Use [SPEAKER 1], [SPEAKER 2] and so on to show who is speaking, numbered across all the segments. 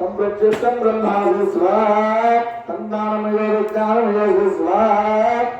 [SPEAKER 1] संप्रचिष्टं ब्रह्मा स्वाहा सन्तानमयोगज्ञानमयोग स्वाहा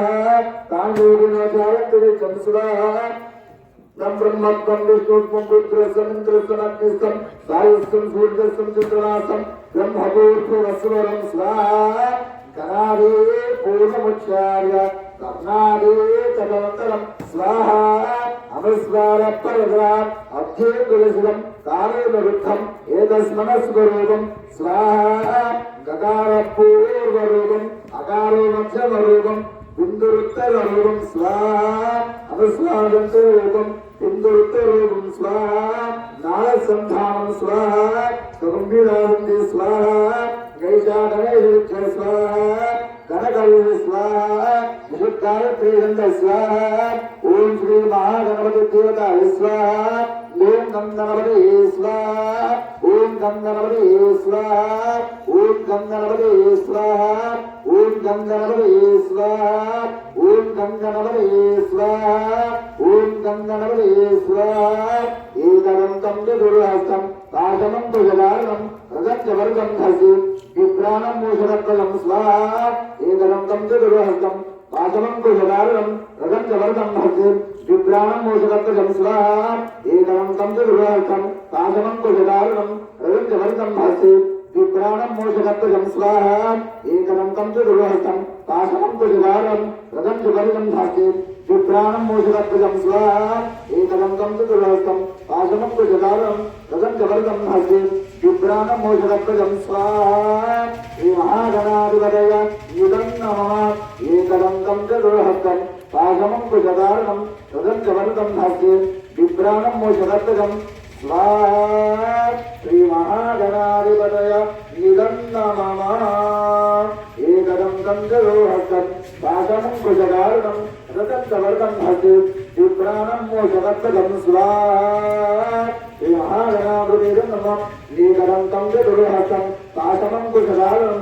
[SPEAKER 1] కాలప్రియాది స్వాహ తం స్వాహ ఇంద్రచిత్రయాత్మక స్వాహ తాండూరినోచారంతిరిత్యం స్వాహ తం బ్రహ్మత్వం విష్ణుత్వం రుద్రస్వం ఇంద్రస్వం అగ్నిస్వం సాయుస్వం సూర్యస్వం చిత్రనాశం స్వాహ పూర్ణముచ్చార్య తదనంతరం స్వాహ అమస్వార అధ్యేతులసిదం వృద్ధం ఏతస్మనస్వరూపం స్వాహ గకార పూర్వరూపం అకారో మధ్యమరూపం ഹിന്ദുത്തരൂപം സ്വാം അവസ്വാദം സ്വരൂപം ഹിന്ദുത്തരൂപം സ്വാം നാളസന്ധാനം സ്വാം സ്വാഹ ഗൈഷാടനൈ സ്വാഹ கனகல்வி ஸ்வாஹா முகத்தாய பிரேகந்த ஸ்வாஹா ஓம் ஸ்ரீ மகாகணபதி தேவதாய ஸ்வாஹா ஓம் கந்தனபதி ஸ்வாஹா ஓம் கந்தனபதி ஞானம் பூஷணத்தலம் ஸ்வாஹா ஏதரம் தம் துர்வஹஸ்தம் வாசவம் குஷதாரணம் ரகஞ்சவர்தம் பக்து விப்ராணம் பூஷணத்தலம் ஸ்வாஹா ஏதரம் தம் துர்வஹஸ்தம் வாசவம் குஷதாரணம் ரகஞ்சவர்தம் பக்து विप्राणम मोषकत्वजं स्वाहा एकरं तं च दुर्वहतं पाशनं कुजगारं रथं च बलिजं धास्येत् ప్రాణం స్వాహ ఏకదంతం దుర్హస్తం పాశమం భుజదారణం రజత్యవర్గం ధసి విప్రాణం మూషరత్వయం స్వాహ శ్రీ మహాగణాధిపతయ ఇదం నమః ఏకదంతం చతుర్హస్తం పాశమం కుశదారణం రజంచవర్గం ధస్యే విప్రాణం మూషరత్వయం స్వాహ శ్రీ మహాగణాధిపతయ ఇదం నమః ఏకదంతం చతుర్హస్తం పాశమం కుశదారణం రజంచవర్గం ధస్యే విప్రాణం మూషరత్వయం స్వాహ శ్రీ మహాగణాధిపతయ నమః ఏకదంతం చతుర్హస్తం పాశమం కుశదారణం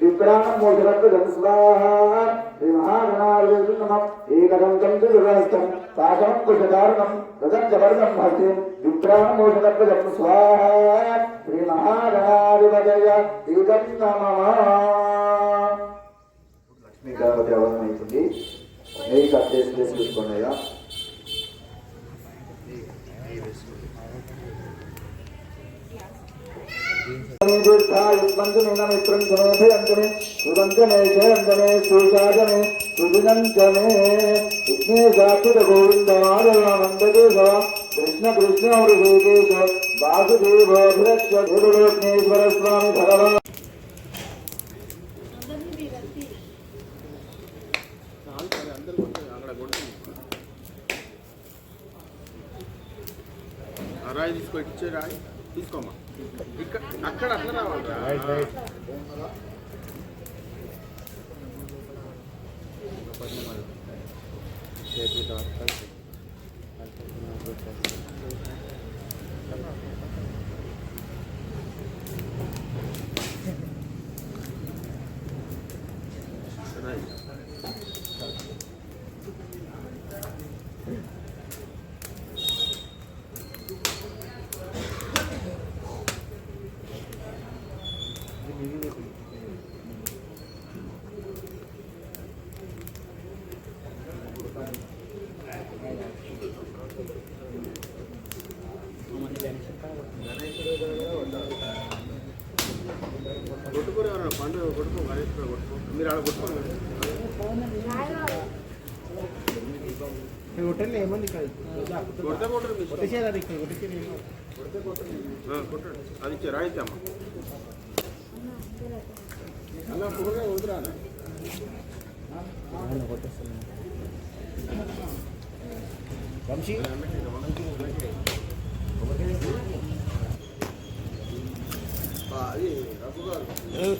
[SPEAKER 1] విప్రాణం మోషరత్వజం స్వాహ. శ్రీ మహాగణాధిపతిర్నమ్మ ఏకదంతం చతుర్హస్తం రాజమం గుజరారణం రజంగవర్గం ధాతే విప్రాణం మోషరత్వజం స్వాహ శ్రీ మహాగణాధిపతయ ఇదం నమః లక్ష్మీ గణపతి అవసరం అవుతుంది నెయ్యి కట్ చేసి చూసుకోండి అయ్యా. కృష్ణ కృష్ణ హృదేశ స్వామి భగవాన్.
[SPEAKER 2] రాయి తీసుకో ఇచ్చే రాయి. తీసుకోమా ఇక్కడ అక్కడ అట్లా రావాలరా. చేతి కొట్టుకోరు ఎవరైనా పండు కొట్టుకో గణేష్ కూడా కొట్టుకో మీరు ఆడ కొట్టుకోరు
[SPEAKER 3] హోటల్ ఏముంది ఇక్కడ
[SPEAKER 2] కొడితే కొట్టరు మీ ఇష్టం.
[SPEAKER 3] కొట్టేసేది అది ఇక్కడ కొట్టేసేది
[SPEAKER 2] ఆ, కొట్టండి అది ఇచ్చే రాయితేమ్మా అలా పొగగా వదిరా
[SPEAKER 3] వంశీ
[SPEAKER 2] அது